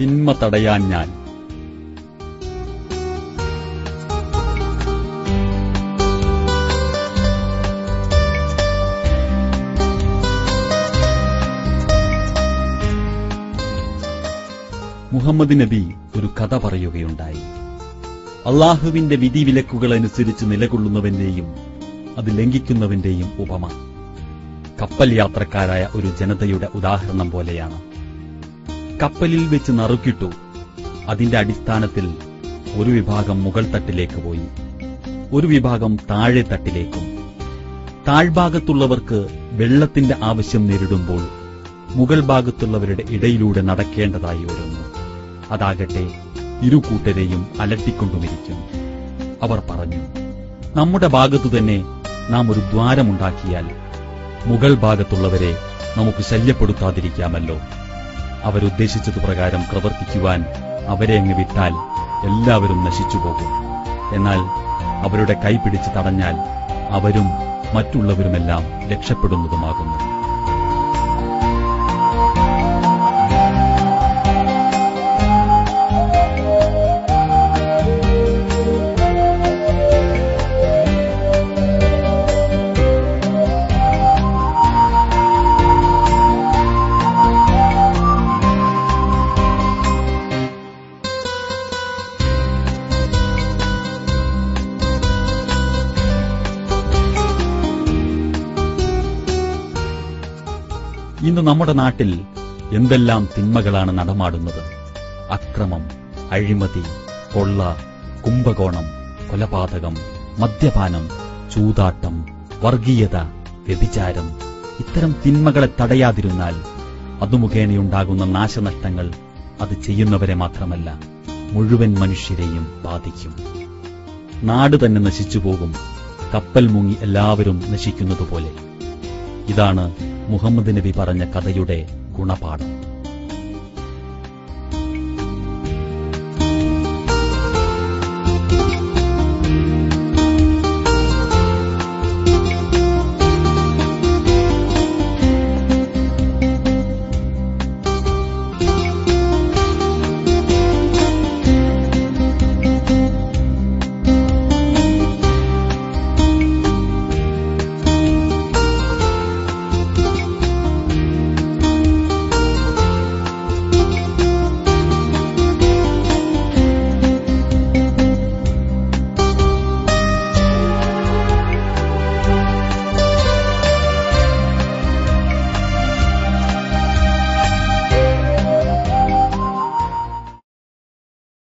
തിന്മ തടയാൻ ഞാൻ. മുഹമ്മദ് നബി ഒരു കഥ പറയുകയുണ്ടായി. അള്ളാഹുവിന്റെ വിധിവിലക്കുകൾ അനുസരിച്ച് നിലകൊള്ളുന്നവന്റെയും അത് ലംഘിക്കുന്നവന്റെയും ഉപമ. കപ്പൽ യാത്രക്കാരായ ഒരു ജനതയുടെ ഉദാഹരണം പോലെയാണ്. കപ്പലിൽ വെച്ച് നറുക്കിട്ടു. അതിന്റെ അടിസ്ഥാനത്തിൽ ഒരു വിഭാഗം മുകൾ തട്ടിലേക്ക് പോയി. ഒരു വിഭാഗം താഴെ തട്ടിലേക്കും. താഴ്ഭാഗത്തുള്ളവർക്ക് വെള്ളത്തിന്റെ ആവശ്യം നേരിടുമ്പോൾ മുകൾ ഭാഗത്തുള്ളവരുടെ ഇടയിലൂടെ നടക്കേണ്ടതായി വരുന്നു. അതാകട്ടെ ഇരു കൂട്ടരെയും അലട്ടിക്കൊണ്ടുമിരിക്കും. അവർ പറഞ്ഞു നമ്മുടെ ഭാഗത്തു തന്നെ നാം ഒരു ദ്വാരമുണ്ടാക്കിയാൽ മുകൾ ഭാഗത്തുള്ളവരെ നമുക്ക് ശല്യപ്പെടുത്താതിരിക്കാമല്ലോ. അവരുദ്ദേശിച്ചതു പ്രകാരം പ്രവർത്തിക്കുവാൻ അവരെ അങ്ങ് വിട്ടാൽ എല്ലാവരും നശിച്ചുപോകും. എന്നാൽ അവരുടെ കൈപിടിച്ച് തടഞ്ഞാൽ അവരും മറ്റുള്ളവരുമെല്ലാം രക്ഷപ്പെടുന്നതുമാകുന്നു. ഇന്ന് നമ്മുടെ നാട്ടിൽ എന്തെല്ലാം തിന്മകളാണ് നടമാടുന്നത്? അക്രമം അഴിമതി കൊള്ള കുംഭകോണം കൊലപാതകം മദ്യപാനം ചൂതാട്ടം വർഗീയത വ്യഭിചാരം. ഇത്തരം തിന്മകളെ തടയാതിരുന്നാൽ അതുമുഖേനയുണ്ടാകുന്ന നാശനഷ്ടങ്ങൾ അത് ചെയ്യുന്നവരെ മാത്രമല്ല മുഴുവൻ മനുഷ്യരെയും ബാധിക്കും. നാട് തന്നെ നശിച്ചു പോകും കപ്പൽ മുങ്ങി എല്ലാവരും നശിക്കുന്നതുപോലെ. ഇതാണ് മുഹമ്മദ് നബി പറഞ്ഞ കഥയുടെ ഗുണപാഠം.